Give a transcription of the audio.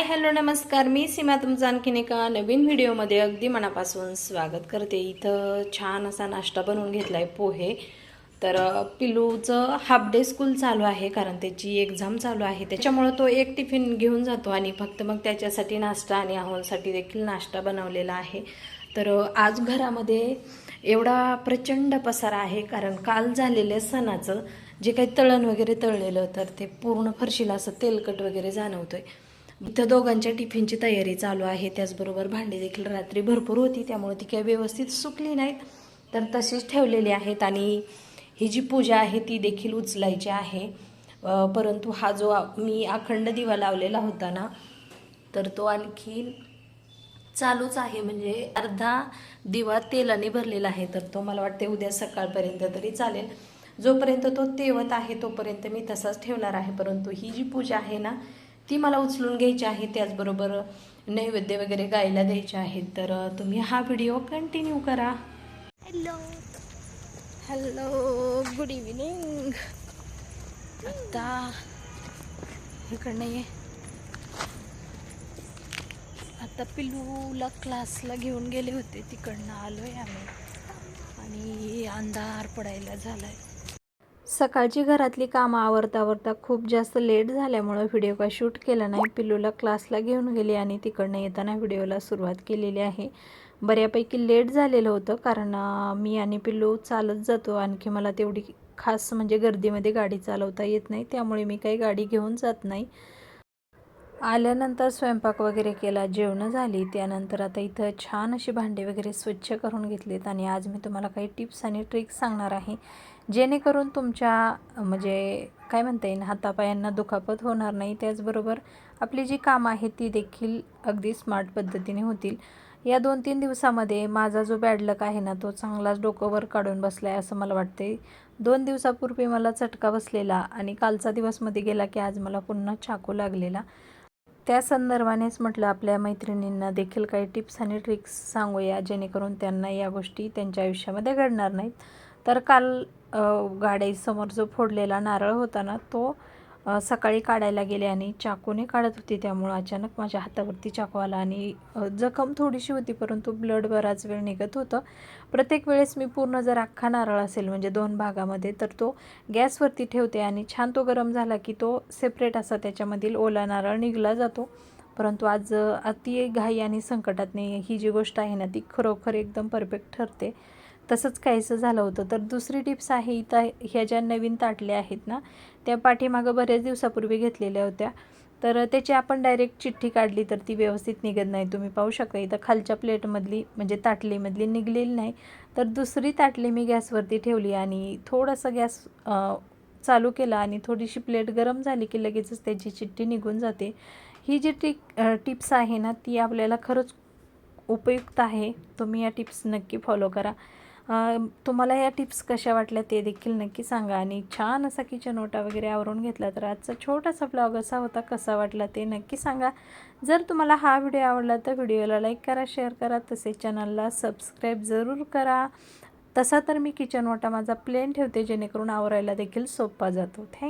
Hi hello नमस्कार. मी सीमा तुमचं आणखीन एका नवीन व्हिडिओमध्ये अगदी मनापासून स्वागत करते. इथं छान असा नाश्ता बनवून घेतला आहे पोहे. तर पिलूचं हाफ डे स्कूल चालू आहे कारण त्याची एक्झाम चालू आहे. त्याच्यामुळं तो एक टिफिन घेऊन जातो आणि फक्त मग त्याच्यासाठी नाश्ता आणि आहोंसाठी देखील नाश्ता बनवलेला आहे. तर आज घरामध्ये एवढा प्रचंड पसारा आहे कारण काल झालेल्या सणाचं जे काही तळण वगैरे तळलेलं तर ते पूर्ण फरशीला असं तेलकट वगैरे जाणवतो आहे इथं दोघांच्या टिफिनची तयारी चालू आहे. त्याचबरोबर भांडी देखील रात्री भरपूर होती त्यामुळे ती काही व्यवस्थित सुकली नाहीत. तर तशीच ठेवलेली आहेत आणि ही जी पूजा आहे ती देखील उचलायची आहे. परंतु हा जो मी अखंड दिवा लावलेला होता ना तर तो आणखी चालूच आहे. म्हणजे अर्धा दिवा तेलाने भरलेला आहे तर तो मला वाटते उद्या सकाळपर्यंत तरी चालेल. जोपर्यंत तो तेवत आहे तोपर्यंत मी तसाच ठेवणार आहे. परंतु ही जी पूजा आहे ना ती मला उचलून घ्यायची आहे त्याचबरोबर नैवेद्य वगैरे गायला द्यायचे आहेत. तर तुम्ही हा व्हिडिओ कंटिन्यू करा. हॅलो. Hello good evening. आता इकडनं ये. आता पिलूला क्लासला घेऊन गेले होते तिकडनं आलो आहे आम्ही. आणि अंधार पडायला झालाय. सकाळची घरातली कामं आवरता आवरता खूप जास्त लेट झाल्यामुळं व्हिडिओ का शूट केला नाही. पिल्लूला क्लासला घेऊन गेली आणि तिकडनं येताना व्हिडिओला सुरुवात केलेली आहे. बऱ्यापैकी लेट झालेलं होतं कारण मी आणि पिल्लू चालत जातो. आणखी मला तेवढी खास म्हणजे गर्दीमध्ये गाडी चालवता येत नाही. त्यामुळे मी काही गाडी घेऊन जात नाही. आल्यानंतर स्वयंपाक वगैरे केला जेवणं झाली. त्यानंतर आता इथं छान अशी भांडे वगैरे स्वच्छ करून घेतलेत आणि आज मी तुम्हाला काही टिप्स आणि ट्रिक्स सांगणार आहे. जेणेकरून तुमच्या म्हणजे काय म्हणता येईल हातापायांना दुखापत होणार नाही. त्याचबरोबर आपली जी कामं आहेत ती देखील अगदी स्मार्ट पद्धतीने होतील. या दोन तीन दिवसामध्ये माझा जो बॅडलक आहे ना तो चांगलाच डोकं वर काढून बसला आहे असं मला वाटते दोन दिवसापूर्वी मला चटका बसलेला आणि कालचा दिवसमध्ये गेला की आज मला पुन्हा चाकू लागलेला. त्या संदर्भानेच म्हटलं आपल्या मैत्रिणींना देखील काही टिप्स आणि ट्रिक्स सांगूया जेणेकरून त्यांना या गोष्टी त्यांच्या आयुष्यामध्ये घडणार नाहीत. तर काल गाडीसमोर जो फोडलेला नारळ होता ना तो सकाळी काढायला गेले आणि चाकूने काढत होती. त्यामुळं अचानक माझ्या हातावरती चाकू आला आणि जखम थोडीशी होती परंतु ब्लड बराच वेळ निघत होतं. प्रत्येक वेळेस मी पूर्ण जर अख्खा नारळ असेल म्हणजे दोन भागामध्ये तर तो गॅसवरती ठेवते आणि छान तो गरम झाला की तो सेपरेट असा त्याच्यामधील ओला नारळ निघला जातो. परंतु आज अति घाई आणि संकटातने ही जी गोष्ट आहे ना ती खरोखर एकदम परफेक्ट ठरते. तसंच काहीसं झालं होतं. तर दुसरी टिप्स आहे इथं ह्या ज्या नवीन ताटल्या आहेत ना त्या पाठीमागं बऱ्याच दिवसापूर्वी घेतलेल्या होत्या. तर त्याची आपण डायरेक्ट चिठ्ठी काढली तर ती व्यवस्थित निघत नाही. तुम्ही पाहू शकता इथं खालच्या प्लेटमधली म्हणजे ताटलीमधली निघलेली नाही. तर दुसरी ताटली मी गॅसवरती ठेवली आणि थोडंसं गॅस चालू केला आणि थोडीशी प्लेट गरम झाली की लगेचच त्याची चिठ्ठी निघून जाते. ही जी टी टिप्स आहे ना ती आपल्याला खरंच उपयुक्त आहे. तुम्ही या टिप्स नक्की फॉलो करा. तुम्हाला या टिप्स कशा वाटल्या ते देखील नक्की सांगा. आणि छान असा किचन ओटा वगैरे आवरून घेतला तर आजचा छोटासा ब्लॉग असा होता कसा वाटला ते नक्की सांगा. जर तुम्हाला हा व्हिडिओ आवडला तर व्हिडिओला लाईक करा शेअर करा. तसेच चॅनलला सबस्क्राईब जरूर करा. तसा तर मी किचन ओटा माझा प्लेन ठेवते जेणेकरून आवरायला देखील सोपा जातो. थँक